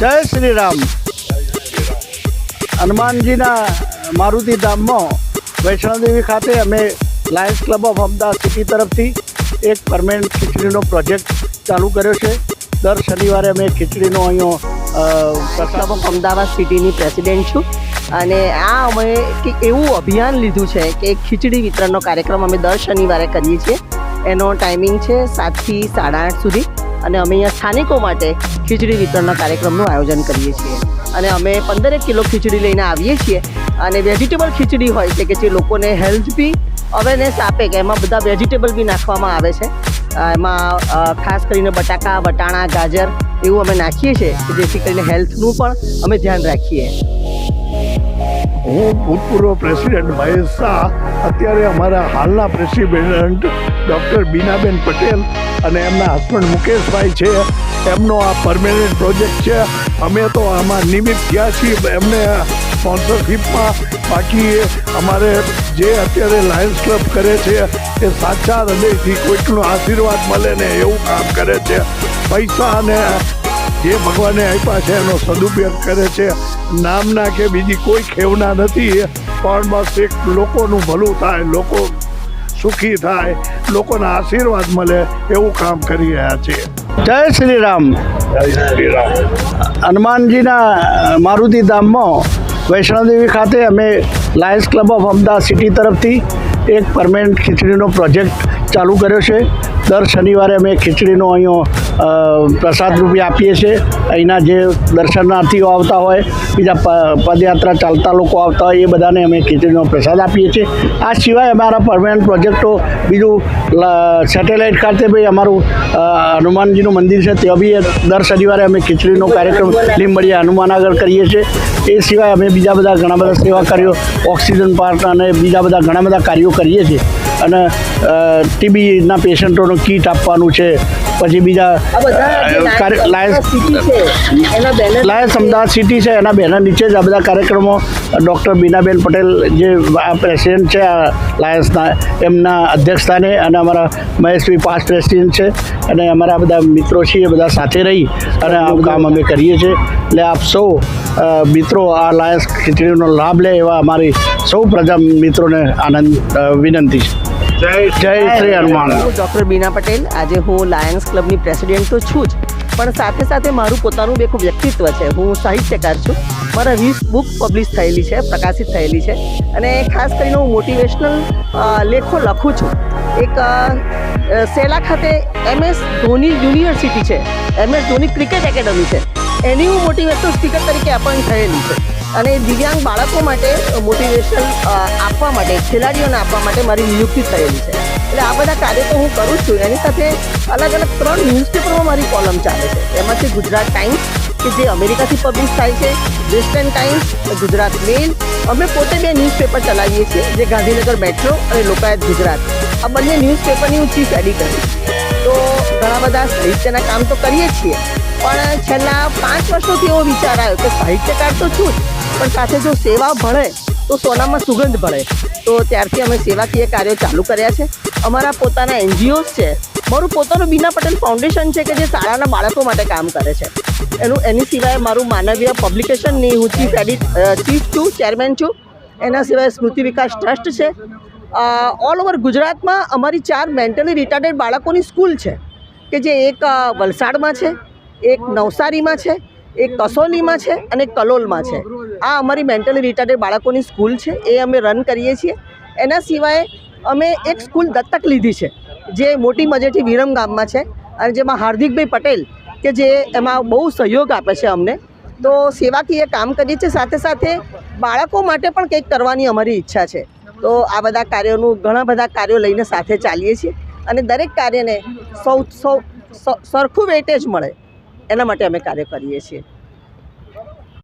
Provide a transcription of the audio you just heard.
જય શ્રી રામ હનુમાનજીના મારુતિ ધામમાં વૈષ્ણોદેવી ખાતે અમે Lions Club of Ahmedabad city તરફથી એક પરમેનન્ટ ખીચડીનો પ્રોજેક્ટ ચાલુ કર્યો છે. દર શનિવારે અમે ખીચડીનો અહીંયા ક્લબ ઓફ અમદાવાદ સિટીની પ્રેસિડેન્ટ છું. અને આ અમે એવું અભિયાન લીધું છે કે ખીચડી વિતરણનો કાર્યક્રમ અમે દર શનિવારે કરીએ છીએ. એનો ટાઈમિંગ છે સાતથી સાડા આઠ સુધી. અને અમે અહીંયા સ્થાનિકો માટે ખીચડી વિતરણના કાર્યક્રમનું આયોજન કરીએ છીએ. અને અમે પંદરેક કિલો ખીચડી લઈને આવીએ છીએ. અને વેજીટેબલ ખીચડી હોય છે કે જે લોકોને હેલ્થ બી અવેરનેસ આપે કે એમાં બધા વેજીટેબલ બી નાખવામાં આવે છે. એમાં ખાસ કરીને બટાકા, વટાણા, ગાજર એવું અમે નાખીએ છીએ કે જેથી કરીને હેલ્થનું પણ અમે ધ્યાન રાખીએ. હું ભૂતપૂર્વ પ્રેસિડેન્ટ મહેશ શાહ, અત્યારે અમારા હાલના પ્રેસિડેન્ટ ડૉક્ટર બીનાબેન પટેલ અને એમના હસબન્ડ મુકેશભાઈ છે. એમનો આ પરમેનન્ટ પ્રોજેક્ટ છે. અમે તો આમાં નિમિત્ત થયા છીએ. એમને સ્પોન્સરશીપમાં બાકી અમારે જે અત્યારે લાયન્સ ક્લબ કરે છે, એ સાચા હૃદયથી કોઈકનો આશીર્વાદ મળે ને એવું કામ કરે છે. પૈસા અને જે ભગવાને આપ્યા છે એનો સદુપયોગ કરે છે. નામના કે બીજી કોઈ ખેવના નથી. પણ બસ એક લોકોનું ભલું થાય લોકો સુખી થાય લોકોના આશીર્વાદ મળે એવું કામ કરી રહ્યા છે. જય શ્રી રામ જય શ્રી રામ હનુમાનજીના મારુતિ ધામમાં વૈષ્ણોદેવી ખાતે અમે Lions Club of Ahmedabad city તરફથી એક પરમેનન્ટ ખીચડીનો પ્રોજેક્ટ ચાલુ કર્યો છે. દર શનિવારે અમે ખીચડીનો અહીંયા પ્રસાદ રૂપે આપીએ છીએ. અહીંના જે દર્શનાર્થીઓ આવતા હોય, બીજા પદયાત્રા ચાલતા લોકો આવતા હોય, એ બધાને અમે ખીચડીનો પ્રસાદ આપીએ છીએ. આ સિવાય અમારા પરમાનન્ટ પ્રોજેક્ટો, બીજું સેટેલાઇટ ખાતે ભાઈ અમારું હનુમાનજીનું મંદિર છે, ત્યાં બી દર શનિવારે અમે ખીચડીનો કાર્યક્રમ લીંબડીયા હનુમાન આગળ કરીએ છીએ. એ સિવાય અમે બીજા બધા ઘણા બધા સેવા કાર્યો, ઓક્સિજન પાર્ક અને બીજા બધા ઘણા બધા કાર્યો કરીએ છીએ. અને ટીબીના પેશન્ટોનું કીટ આપવાનું છે પછી બીજા લાયન્સ અમદાવાદ સિટી છે એના બેનર નીચે જ આ બધા કાર્યક્રમો ડૉક્ટર બીનાબેન પટેલ જે આ પ્રેસિડેન્ટ છે આ લાયન્સના એમના અધ્યક્ષસ્થાને અને અમારા મહેશભાઈ પાસ પ્રેસિડેન્ટ છે અને અમારા બધા મિત્રો છે એ બધા સાથે રહી અને આ કામ અમે કરીએ છીએ. એટલે આપ સૌ મિત્રો આ લાયન્સ ખીચડીનો લાભ લે એવા અમારી સૌ પ્રજા મિત્રોને આનંદ વિનંતી છે. જય શ્રી હનુમાન હું ડૉક્ટર બીના પટેલ. આજે હું લાયન્સ ક્લબની પ્રેસિડેન્ટ તો છું જ પણ સાથે સાથે મારું પોતાનું એક વ્યક્તિત્વ છે. હું સાહિત્યકાર છું. મારા વીસ બુક પબ્લિશ થયેલી છે પ્રકાશિત થયેલી છે. અને ખાસ કરીને હું મોટિવેશનલ લેખો લખું છું. એક સેલા ખાતે એમએસ ધોની યુનિવર્સિટી છે. M S Dhoni cricket academy છે. એની હું મોટિવેશનલ સ્પીકર તરીકે અપોઇન્ટ થયેલી છે. અને દિવ્યાંગ બાળકો માટે મોટિવેશન આપવા માટે, ખેલાડીઓને આપવા માટે મારી નિયુક્તિ થયેલી છે. એટલે આ બધા કાર્ય તો હું કરું છું. એની સાથે અલગ અલગ ત્રણ ન્યૂઝપેપરમાં મારી કોલમ ચાલે છે. એમાંથી ગુજરાત ટાઈમ્સ, કે જે અમેરિકાથી પબ્લિશ થાય છે, વેસ્ટર્ન ટાઈમ્સ, ગુજરાત મેલ. અમે પોતે બે ન્યૂઝપેપર ચલાવીએ છીએ, જે ગાંધીનગર મેટ્રો અને લોકાયત ગુજરાત. આ બંને ન્યૂઝપેપરની હું ચીફ એડિટર તો ઘણા બધા સાહિત્યના કામ તો કરીએ છીએ. પણ છેલ્લા પાંચ વર્ષોથી એવો વિચાર આવ્યો કે સાહિત્યકાર તો છું જ. પણ સાથે જો સેવા ભળે તો સોનામાં સુગંધ ભળે. તો ત્યારથી અમે સેવાકીય કાર્યો ચાલુ કર્યા છે. અમારા પોતાના એનજીઓઝ છે. મારું પોતાનું બીના પટેલ ફાઉન્ડેશન છે કે જે શાળાના બાળકો માટે કામ કરે છે. એનું, એની સિવાય મારું માનવીય પબ્લિકેશનની હું ચીફ એડિટ ચીફ છું, ચેરમેન છું. એના સિવાય સ્મૃતિ વિકાસ ટ્રસ્ટ છે. ઓલ ઓવર ગુજરાતમાં અમારી ચાર મેન્ટલી રિટાર્ડેડ બાળકોની સ્કૂલ છે. કે જે એક વલસાડમાં છે, એક નવસારીમાં છે એક કસોલીમાં છે અને કલોલમાં છે. આ અમારી મેન્ટલી રિટાર્ડેડ બાળકોની સ્કૂલ છે. એ અમે રન કરીએ છીએ. એના સિવાય અમે એક સ્કૂલ દત્તક લીધી છે, જે મોટી મજેથી વિરમ ગામમાં છે અને જેમાં હાર્દિકભાઈ પટેલ કે જે એમાં બહુ સહયોગ આપે છે અમને. તો સેવાકીય કામ કરીએ છીએ. સાથે સાથે બાળકો માટે પણ કંઈક કરવાની અમારી ઈચ્છા છે. તો આ બધા કાર્યોનું, ઘણા બધા કાર્યો લઈને સાથે ચાલીએ છીએ અને દરેક કાર્યને સૌ, સ- સરખું વેટેજ મળે. એના માટે અમે કાર્ય કરીએ છીએ.